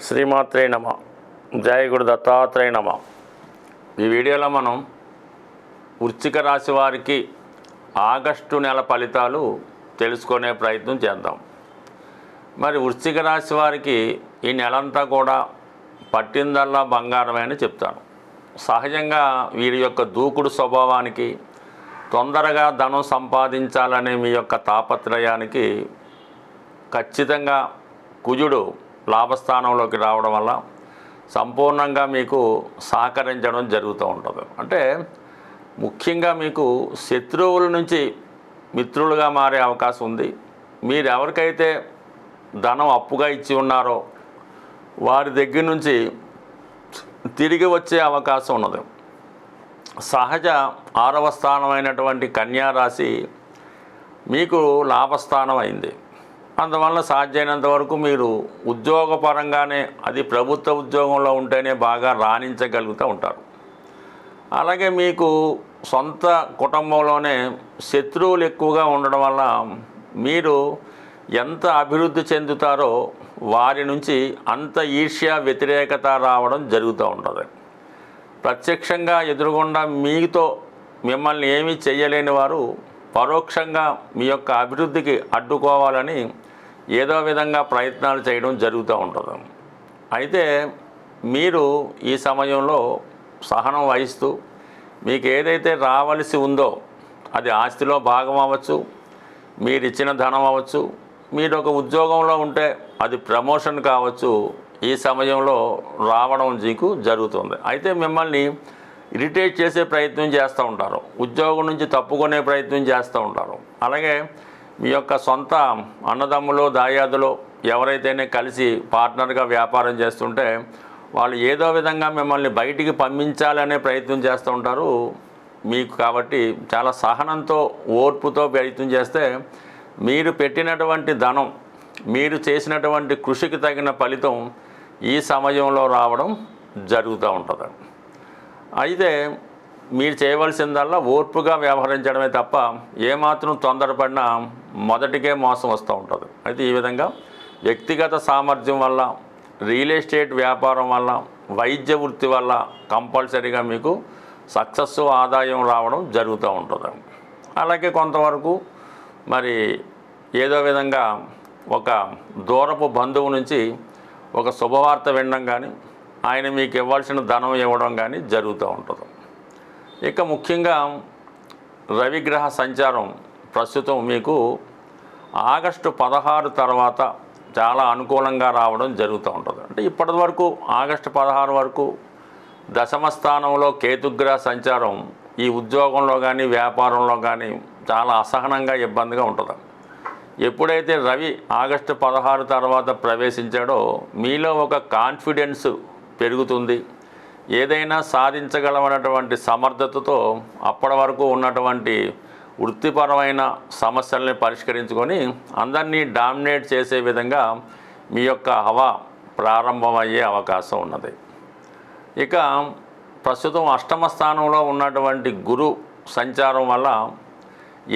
శ్రీమాత్రే నమ. జయ గురు దత్తాత్రేయ నమ. ఈ వీడియోలో మనం వృశ్చిక రాశి వారికి ఆగస్టు నెల ఫలితాలు తెలుసుకునే ప్రయత్నం చేద్దాం. మరి వృశ్చిక రాశి వారికి ఈ నెలంతా కూడా పట్టిందల్లా బంగారమే అని చెప్తాను సహజంగా వీరి యొక్క దూకుడు స్వభావానికి తొందరగా ధనం సంపాదించాలనే మీ యొక్క తాపత్రయానికి ఖచ్చితంగా కుజుడు లాభస్థానంలోకి రావడం వల్ల సంపూర్ణంగా మీకు సహకరించడం జరుగుతూ ఉంటుంది. అంటే ముఖ్యంగా మీకు శత్రువుల నుంచి మిత్రులుగా మారే అవకాశం ఉంది. మీరు ఎవరికైతే ధనం అప్పుగా ఇచ్చి ఉన్నారో వారి దగ్గర నుంచి తిరిగి వచ్చే అవకాశం ఉన్నది. సహజ ఆరవ స్థానమైనటువంటి కన్యా రాశి మీకు లాభస్థానం అయింది. అందువల్ల సాధ్యమైనంత వరకు మీరు ఉద్యోగపరంగానే అది ప్రభుత్వ ఉద్యోగంలో ఉంటేనే బాగా రాణించగలుగుతూ ఉంటారు. అలాగే మీకు సొంత కుటుంబంలోనే శత్రువులు ఎక్కువగా ఉండడం వల్ల మీరు ఎంత అభివృద్ధి చెందుతారో వారి నుంచి అంత ఈర్ష్య వ్యతిరేకత రావడం జరుగుతూ ఉంటుంది. ప్రత్యక్షంగా ఎదురుగుండా మీతో మిమ్మల్ని ఏమీ చేయలేని వారు పరోక్షంగా మీ యొక్క అభివృద్ధికి అడ్డుకోవాలని ఏదో విధంగా ప్రయత్నాలు చేయడం జరుగుతూ ఉంటుంది. అయితే మీరు ఈ సమయంలో సహనం వహిస్తూ మీకు ఏదైతే రావలసి ఉందో అది ఆస్తిలో భాగం అవ్వచ్చు మీరు ఇచ్చిన ధనం అవ్వచ్చు మీరు ఒక ఉద్యోగంలో ఉంటే అది ప్రమోషన్ కావచ్చు ఈ సమయంలో రావడం మీకు జరుగుతుంది. అయితే మిమ్మల్ని ఇరిటేట్ చేసే ప్రయత్నం చేస్తూ ఉంటారు. ఉద్యోగం నుంచి తప్పుకునే ప్రయత్నం చేస్తూ ఉంటారు. అలాగే మీ యొక్క సొంత అన్నదమ్ములు దాయాదులు ఎవరైతేనే కలిసి పార్ట్నర్గా వ్యాపారం చేస్తుంటే వాళ్ళు ఏదో విధంగా మిమ్మల్ని బయటికి పంపించాలనే ప్రయత్నం చేస్తూ ఉంటారు. మీకు కాబట్టి చాలా సహనంతో ఓర్పుతో ప్రయత్నం చేస్తే మీరు పెట్టినటువంటి ధనం మీరు చేసినటువంటి కృషికి తగిన ఫలితం ఈ సమయంలో రావడం జరుగుతూ ఉంటుంది. అయితే మీరు చేయవలసిందల్లా ఓర్పుగా వ్యవహరించడమే తప్ప ఏమాత్రం తొందరపడినా మొదటికే మోసం వస్తూ ఉంటుంది. అయితే ఈ విధంగా వ్యక్తిగత సామర్థ్యం వల్ల రియల్ ఎస్టేట్ వ్యాపారం వల్ల వైద్య వృత్తి వల్ల కంపల్సరీగా మీకు సక్సెస్ ఆదాయం రావడం జరుగుతూ ఉంటుంది. అలాగే కొంతవరకు మరి ఏదో విధంగా ఒక దూరపు బంధువు నుంచి ఒక శుభవార్త వినడం కానీ ఆయన మీకు ఇవ్వాల్సిన ధనం ఇవ్వడం కానీ జరుగుతూ ఉంటుంది. ఇక ముఖ్యంగా రవిగ్రహ సంచారం ప్రస్తుతం మీకు ఆగస్టు పదహారు తర్వాత చాలా అనుకూలంగా రావడం జరుగుతూ ఉంటుంది. అంటే ఇప్పటి వరకు ఆగస్టు పదహారు వరకు దశమ స్థానంలో కేతుగ్రహ సంచారం ఈ ఉద్యోగంలో కానీ వ్యాపారంలో కానీ చాలా అసహనంగా ఇబ్బందిగా ఉంటుంది. ఎప్పుడైతే రవి ఆగస్టు పదహారు తర్వాత ప్రవేశించాడో మీలో ఒక కాన్ఫిడెన్స్ పెరుగుతుంది. ఏదైనా సాధించగలమన్నటువంటి సమర్థతతో అప్పటి వరకు ఉన్నటువంటి వృత్తిపరమైన సమస్యల్ని పరిష్కరించుకొని అందరినీ డామినేట్ చేసే విధంగా మీ యొక్క హవా ప్రారంభమయ్యే అవకాశం ఉన్నది. ఇక ప్రస్తుతం అష్టమ స్థానంలో ఉన్నటువంటి గురు సంచారం వల్ల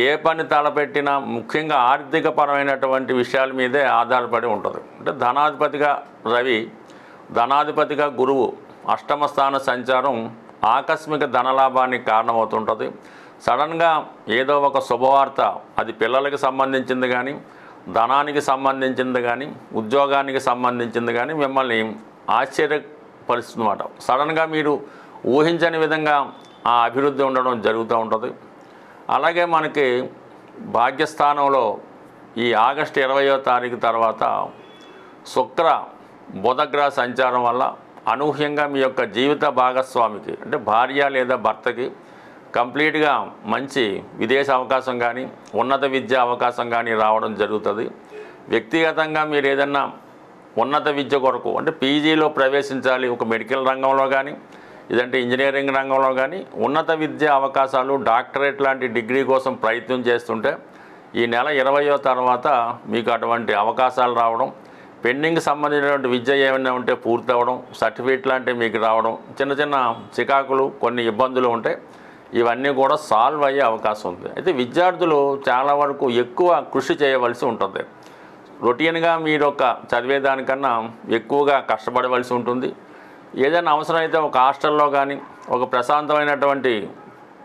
ఏ పని తలపెట్టినా ముఖ్యంగా ఆర్థికపరమైనటువంటి విషయాల మీదే ఆధారపడి ఉంటుంది. అంటే ధనాధిపతిగా రవి ధనాధిపతిగా గురువు అష్టమ స్థాన సంచారం ఆకస్మిక ధనలాభానికి కారణమవుతుంటుంది. సడన్గా ఏదో ఒక శుభవార్త అది పిల్లలకి సంబంధించింది కానీ ధనానికి సంబంధించింది కానీ ఉద్యోగానికి సంబంధించింది కానీ మిమ్మల్ని ఆశ్చర్యపరుస్తుంది అన్నమాట సడన్గా మీరు ఊహించని విధంగా ఆ అభివృద్ధి ఉండడం జరుగుతూ ఉంటుంది. అలాగే మనకి భాగ్యస్థానంలో ఈ ఆగస్టు ఇరవయో తారీఖు తర్వాత శుక్ర బుధగ్రహ సంచారం వల్ల అనూహ్యంగా మీ యొక్క జీవిత భాగస్వామికి అంటే భార్య లేదా భర్తకి కంప్లీట్గా మంచి విదేశ అవకాశం కానీ ఉన్నత విద్య అవకాశం కానీ రావడం జరుగుతుంది. వ్యక్తిగతంగా మీరు ఏదన్నా ఉన్నత విద్య కొరకు అంటే పీజీలో ప్రవేశించాలి ఒక మెడికల్ రంగంలో కానీ ఇదంటే ఇంజనీరింగ్ రంగంలో కానీ ఉన్నత విద్య అవకాశాలు డాక్టరేట్ లాంటి డిగ్రీ కోసం ప్రయత్నం చేస్తుంటే ఈ నెల ఇరవయో తర్వాత మీకు అటువంటి అవకాశాలు రావడం పెండింగ్ సంబంధించినటువంటి విద్య ఏమైనా ఉంటే పూర్తి అవ్వడం సర్టిఫికేట్ లాంటివి మీకు రావడం చిన్న చిన్న చికాకులు కొన్ని ఇబ్బందులు ఉంటే ఇవన్నీ కూడా సాల్వ్ అయ్యే అవకాశం ఉంది. అయితే విద్యార్థులు చాలా వరకు ఎక్కువ కృషి చేయవలసి ఉంటుంది. రొటీన్గా మీరు ఒక చదివేదానికన్నా ఎక్కువగా కష్టపడవలసి ఉంటుంది. ఏదైనా అవసరమైతే ఒక హాస్టల్లో కానీ ఒక ప్రశాంతమైనటువంటి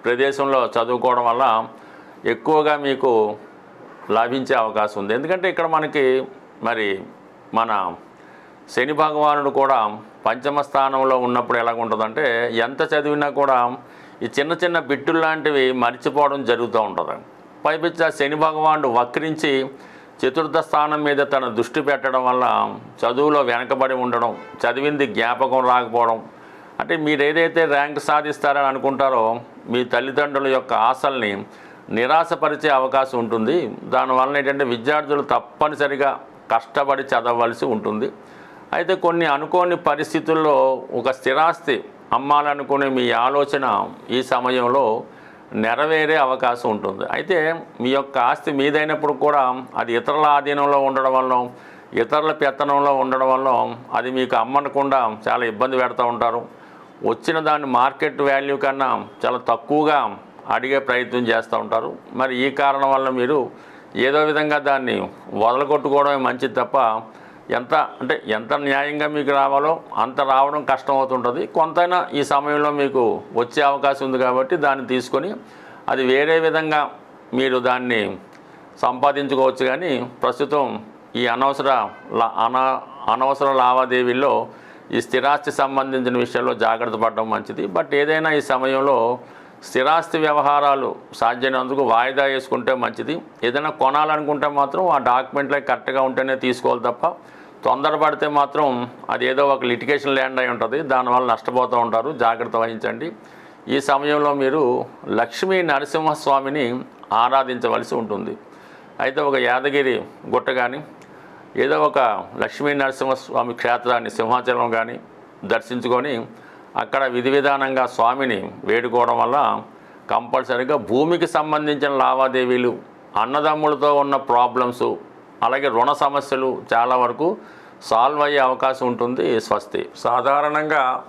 ప్రదేశంలో చదువుకోవడం వల్ల ఎక్కువగా మీకు లాభించే అవకాశం ఉంది. ఎందుకంటే ఇక్కడ మనకి మరి మన శని భగవానుడు కూడా పంచమ స్థానంలో ఉన్నప్పుడు ఎలాగుంటుందంటే ఎంత చదివినా కూడా ఈ చిన్న చిన్న బిట్టులు లాంటివి మర్చిపోవడం జరుగుతూ ఉంటుంది. పైపిచ్చ శని భగవానుడు వక్రించి చతుర్థ స్థానం మీద తన దృష్టి పెట్టడం వల్ల చదువులో వెనకబడి ఉండడం చదివింది జ్ఞాపకం రాకపోవడం అంటే మీరు ఏదైతే ర్యాంక్ సాధిస్తారని అనుకుంటారో మీ తల్లిదండ్రుల యొక్క ఆశల్ని నిరాశపరిచే అవకాశం ఉంటుంది. దానివల్ల ఏంటంటే విద్యార్థులు తప్పనిసరిగా కష్టపడి చదవలసి ఉంటుంది. అయితే కొన్ని అనుకోని పరిస్థితుల్లో ఒక స్థిరాస్తి అమ్మాలనుకునే మీ ఆలోచన ఈ సమయంలో నెరవేరే అవకాశం ఉంటుంది. అయితే మీ యొక్క ఆస్తి మీదైనప్పుడు కూడా అది ఇతరుల ఆధీనంలో ఉండడం వల్ల ఇతరుల పెత్తనంలో ఉండడం వల్ల అది మీకు అమ్మనకుండా చాలా ఇబ్బంది పెడుతూ ఉంటారు. వచ్చిన దాని మార్కెట్ వాల్యూ కన్నా చాలా తక్కువగా అడిగే ప్రయత్నం చేస్తూ ఉంటారు. మరి ఈ కారణం వల్ల మీరు ఏదో విధంగా దాన్ని వదలగొట్టుకోవడమే మంచిది తప్ప ఎంత అంటే ఎంత న్యాయంగా మీకు రావాలో అంత రావడం కష్టం అవుతుంటుంది కొంతైనా ఈ సమయంలో మీకు వచ్చే అవకాశం ఉంది కాబట్టి దాన్ని తీసుకొని అది వేరే విధంగా మీరు దాన్ని సంపాదించుకోవచ్చు కానీ ప్రస్తుతం ఈ అనవసర లా- అన అనవసర లావాదేవీల్లో ఈ స్థిరాస్తి సంబంధించిన విషయంలో జాగ్రత్త పడడం మంచిది. బట్ ఏదైనా ఈ సమయంలో స్థిరాస్తి వ్యవహారాలు సాధ్యమైనందుకు వాయిదా వేసుకుంటే మంచిది. ఏదైనా కొనాలనుకుంటే మాత్రం ఆ డాక్యుమెంట్లే కరెక్ట్గా ఉంటేనే తీసుకోవాలి తప్ప తొందరపడితే మాత్రం అది ఏదో ఒక లిటిగేషన్ ల్యాండ్ అయి ఉంటుంది. దానివల్ల నష్టపోతూ ఉంటారు. జాగ్రత్త వహించండి. ఈ సమయంలో మీరు లక్ష్మీ నరసింహస్వామిని ఆరాధించవలసి ఉంటుంది. అయితే ఒక యాదగిరి గుట్ట కానీ ఏదో ఒక లక్ష్మీ నరసింహస్వామి క్షేత్రాన్ని సింహాచలం కానీ దర్శించుకొని అక్కడ విధి విధానంగా స్వామిని వేడుకోవడం వల్ల కంపల్సరీగా భూమికి సంబంధించిన లావాదేవీలు అన్నదమ్ములతో ఉన్న ప్రాబ్లమ్స్ అలాగే రుణ సమస్యలు చాలా వరకు సాల్వ్ అయ్యే అవకాశం ఉంటుంది స్వస్తి. సాధారణంగా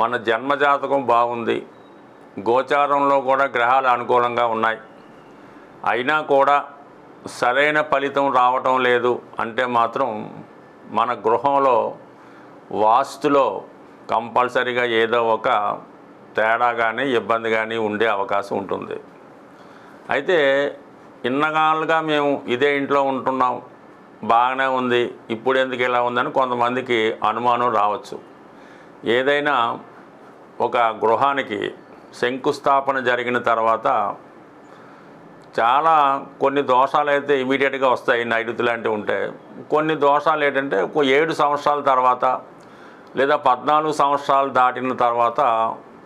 మన జన్మజాతకం బాగుంది. గోచారంలో కూడా గ్రహాలు అనుకూలంగా ఉన్నాయి. అయినా కూడా సరైన ఫలితం రావటం లేదు అంటే మాత్రం మన గృహంలో వాస్తులో కంపల్సరీగా ఏదో ఒక తేడా కానీ ఇబ్బంది కానీ ఉండే అవకాశం ఉంటుంది. అయితే ఇన్నగాళ్ళుగా మేము ఇదే ఇంట్లో ఉంటున్నాం. బాగానే ఉంది. ఇప్పుడు ఎందుకు ఇలా ఉందని కొంతమందికి అనుమానం రావచ్చు. ఏదైనా ఒక గృహానికి శంకుస్థాపన జరిగిన తర్వాత చాలా కొన్ని దోషాలు అయితే ఇమీడియట్గా వస్తాయి. నైరుతి లాంటివి ఉంటే కొన్ని దోషాలు ఏంటంటే ఒక ఏడు సంవత్సరాల తర్వాత లేదా పద్నాలుగు సంవత్సరాలు దాటిన తర్వాత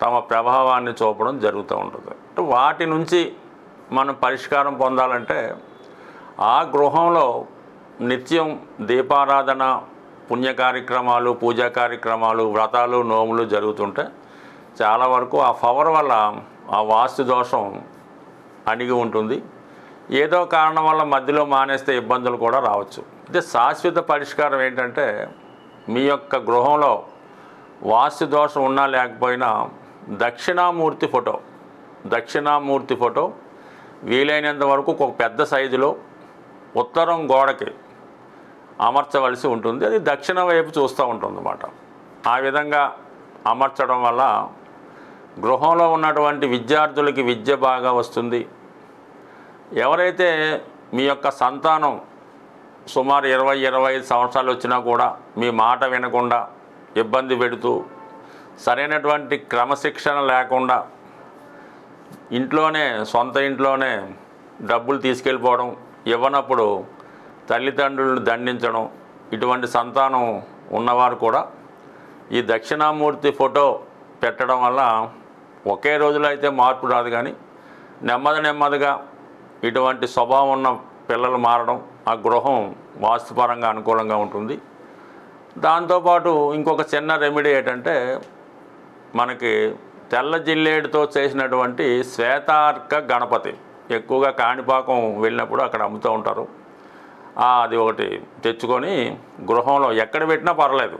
తమ ప్రభావాన్ని చూపడం జరుగుతూ ఉంటుంది. వాటి నుంచి మనం పరిష్కారం పొందాలంటే ఆ గృహంలో నిత్యం దీపారాధన పుణ్య కార్యక్రమాలు పూజా కార్యక్రమాలు వ్రతాలు నోములు జరుగుతుంటే చాలా వరకు ఆ పవర్ వల్ల ఆ వాస్తు దోషం అణిగి ఉంటుంది. ఏదో కారణం వల్ల మధ్యలో మానేస్తే ఇబ్బందులు కూడా రావచ్చు. అయితే శాశ్వత పరిష్కారం ఏంటంటే మీ యొక్క గృహంలో వాస్తు దోషం ఉన్నా లేకపోయినా దక్షిణామూర్తి ఫోటో దక్షిణామూర్తి ఫోటో వీలైనంత వరకు ఒక పెద్ద సైజులో ఉత్తరం గోడకి అమర్చవలసి ఉంటుంది. అది దక్షిణ వైపు చూస్తూ ఉంటుంది అన్నమాట ఆ విధంగా అమర్చడం వల్ల గృహంలో ఉన్నటువంటి విద్యార్థులకి విద్య బాగా వస్తుంది. ఎవరైతే మీ యొక్క సంతానం సుమారు ఇరవై ఇరవై ఐదు సంవత్సరాలు వచ్చినా కూడా మీ మాట వినకుండా ఇబ్బంది పెడుతూ సరైనటువంటి క్రమశిక్షణ లేకుండా ఇంట్లోనే సొంత ఇంట్లోనే డబ్బులు తీసుకెళ్ళిపోవడం ఇవ్వనప్పుడు తల్లిదండ్రులను దండించడం ఇటువంటి సంతానం ఉన్నవారు కూడా ఈ దక్షిణామూర్తి ఫోటో పెట్టడం వల్ల ఒకే రోజులో అయితే మార్పు రాదు కానీ నెమ్మది నెమ్మదిగా ఇటువంటి స్వభావం ఉన్న పిల్లలు మారడం గృహం వాస్తుపరంగా అనుకూలంగా ఉంటుంది. దాంతోపాటు ఇంకొక చిన్న రెమెడీ ఏంటంటే మనకి తెల్ల జిల్లేడుతో చేసినటువంటి శ్వేతార్క గణపతి ఎక్కువగా కాణిపాకం వెళ్ళినప్పుడు అక్కడ అమ్ముతూ ఉంటారు. అది ఒకటి తెచ్చుకొని గృహంలో ఎక్కడ పెట్టినా పర్లేదు.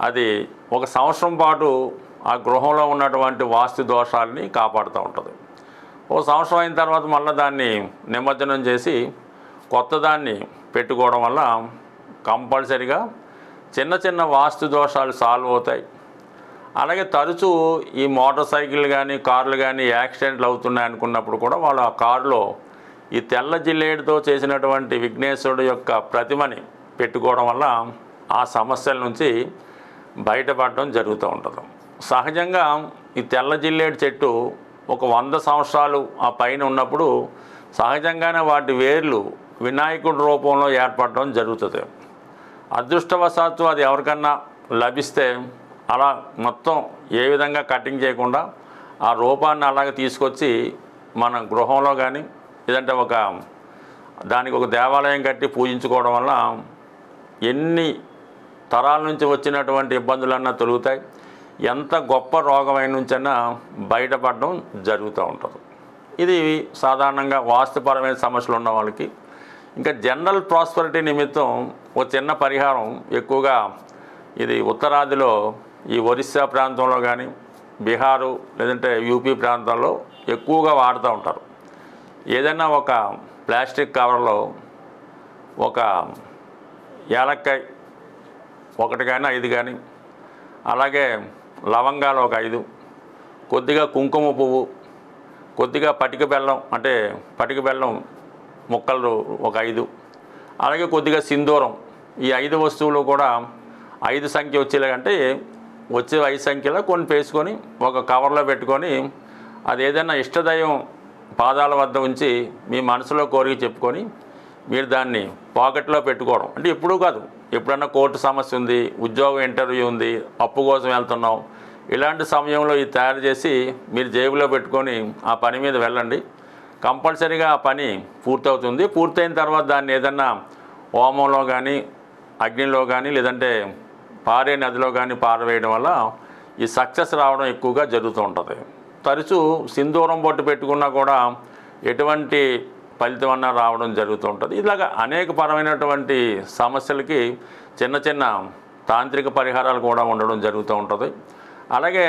అది ఒక సంవత్సరం పాటు ఆ గృహంలో ఉన్నటువంటి వాస్తు దోషాలని కాపాడుతూ ఉంటుంది. ఓ సంవత్సరం అయిన తర్వాత మళ్ళీ దాన్ని నిమజ్జనం చేసి కొత్తదాన్ని పెట్టుకోవడం వల్ల కంపల్సరిగా చిన్న చిన్న వాస్తు దోషాలు సాల్వ్ అవుతాయి. అలాగే తరచూ ఈ మోటార్ సైకిల్ కానీ కార్లు కానీ యాక్సిడెంట్లు అవుతున్నాయి అనుకున్నప్పుడు కూడా వాళ్ళు ఆ కారులో ఈ తెల్ల జిల్లేడుతో చేసినటువంటి విఘ్నేశ్వరుడు యొక్క ప్రతిమని పెట్టుకోవడం వల్ల ఆ సమస్యల నుంచి బయటపడడం జరుగుతూ ఉంటుంది. సహజంగా ఈ తెల్ల జిల్లేడు చెట్టు ఒక వంద సంవత్సరాలు ఆ పైన ఉన్నప్పుడు సహజంగానే వాటి వేర్లు వినాయకుడి రూపంలో ఏర్పడడం జరుగుతుంది. అదృష్టవశాత్తు అది ఎవరికన్నా లభిస్తే అలా మొత్తం ఏ విధంగా కటింగ్ చేయకుండా ఆ రూపాన్ని అలాగే తీసుకొచ్చి మన గృహంలో కానీ లేదంటే ఒక దానికి ఒక దేవాలయం కట్టి పూజించుకోవడం వల్ల ఎన్ని తరాల నుంచి వచ్చినటువంటి ఇబ్బందులన్నా తొలుగుతాయి. ఎంత గొప్ప రోగమైన నుంచైనా బయటపడడం జరుగుతూ ఉంటుంది. ఇది సాధారణంగా వాస్తుపరమైన సమస్యలు ఉన్న వాళ్ళకి ఇంకా జనరల్ ప్రాస్పరిటీ నిమిత్తం ఒక చిన్న పరిహారం ఎక్కువగా ఇది ఉత్తరాదిలో ఈ ఒరిస్సా ప్రాంతంలో కానీ బీహారు లేదంటే యూపీ ప్రాంతాల్లో ఎక్కువగా వాడుతూ ఉంటారు. ఏదైనా ఒక ప్లాస్టిక్ కవర్లో ఒక యాలక్కాయ ఒకటి కానీ ఐదు కానీ అలాగే లవంగాలు ఒక ఐదు కొద్దిగా కుంకుమ పువ్వు కొద్దిగా పటిక బెల్లం అంటే పటిక బెల్లం ముక్కలు ఒక ఐదు. అలాగే కొద్దిగా సింధూరం. ఈ ఐదు వస్తువులు కూడా ఐదు సంఖ్య వచ్చేలాగంటే వచ్చే ఐదు సంఖ్యలో కొన్ని వేసుకొని ఒక కవర్లో పెట్టుకొని అది ఏదైనా ఇష్టదయం పాదాల వద్ద ఉంచి మీ మనసులో కోరిక చెప్పుకొని మీరు దాన్ని పాకెట్లో పెట్టుకోవడం. అంటే ఎప్పుడూ కాదు. ఎప్పుడన్నా కోర్టు సమస్య ఉంది ఉద్యోగం ఇంటర్వ్యూ ఉంది అప్పు కోసం వెళ్తున్నాం. ఇలాంటి సమయంలో ఇది తయారు చేసి మీరు జేబులో పెట్టుకొని ఆ పని మీద వెళ్ళండి. కంపల్సరీగా ఆ పని పూర్తవుతుంది. పూర్తయిన తర్వాత దాన్ని ఏదన్నా హోమంలో కానీ అగ్నిలో కానీ లేదంటే పారే నదిలో కానీ పారవేయడం వల్ల ఈ సక్సెస్ రావడం ఎక్కువగా జరుగుతూ ఉంటుంది. తరచూ సింధూరం బొట్టు పెట్టుకున్నా కూడా ఎటువంటి ఫలితం అన్నా రావడం జరుగుతూ ఉంటుంది. ఇలాగ అనేక పరమైనటువంటి సమస్యలకి చిన్న చిన్న తాంత్రిక పరిహారాలు కూడా ఉండడం జరుగుతూ ఉంటుంది. అలాగే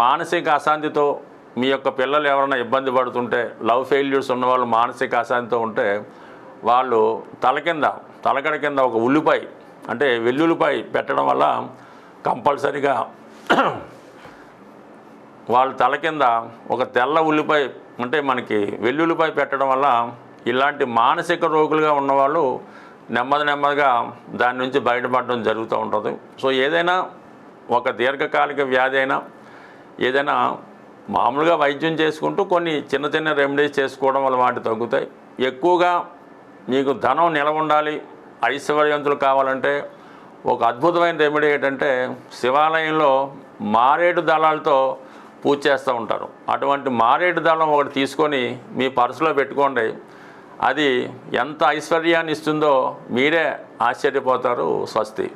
మానసిక అశాంతితో మీ యొక్క పిల్లలు ఎవరైనా ఇబ్బంది పడుతుంటే లవ్ ఫెయిల్యూర్స్ ఉన్నవాళ్ళు మానసిక అశాంతితో ఉంటే వాళ్ళు తల కింద తలకడ కింద ఒక ఉల్లిపాయ అంటే వెల్లుల్లిపాయ పెట్టడం వల్ల కంపల్సరిగా వాళ్ళ తల కింద ఒక తెల్ల ఉల్లిపాయ అంటే మనకి వెల్లుల్లిపాయ పెట్టడం వల్ల ఇలాంటి మానసిక రోగులుగా ఉన్నవాళ్ళు నెమ్మది నెమ్మదిగా దాని నుంచి బయటపడడం జరుగుతూ ఉంటుంది. సో ఏదైనా ఒక దీర్ఘకాలిక వ్యాధి అయినా ఏదైనా మామూలుగా వైద్యం చేసుకుంటూ కొన్ని చిన్న చిన్న రెమెడీస్ చేసుకోవడం వల్ల వాటి తగ్గుతాయి. ఎక్కువగా మీకు ధనం నిలవ ఉండాలి ఐశ్వర్యవంతులు కావాలంటే ఒక అద్భుతమైన రెమెడీ ఏంటంటే శివాలయంలో మారేడు దళాలతో పూజ చేస్తూ ఉంటారు. అటువంటి మారేడు దళం ఒకటి తీసుకొని మీ పర్సులో పెట్టుకోండి. అది ఎంత ఐశ్వర్యాన్ని ఇస్తుందో మీరే ఆశ్చర్యపోతారు స్వస్తి.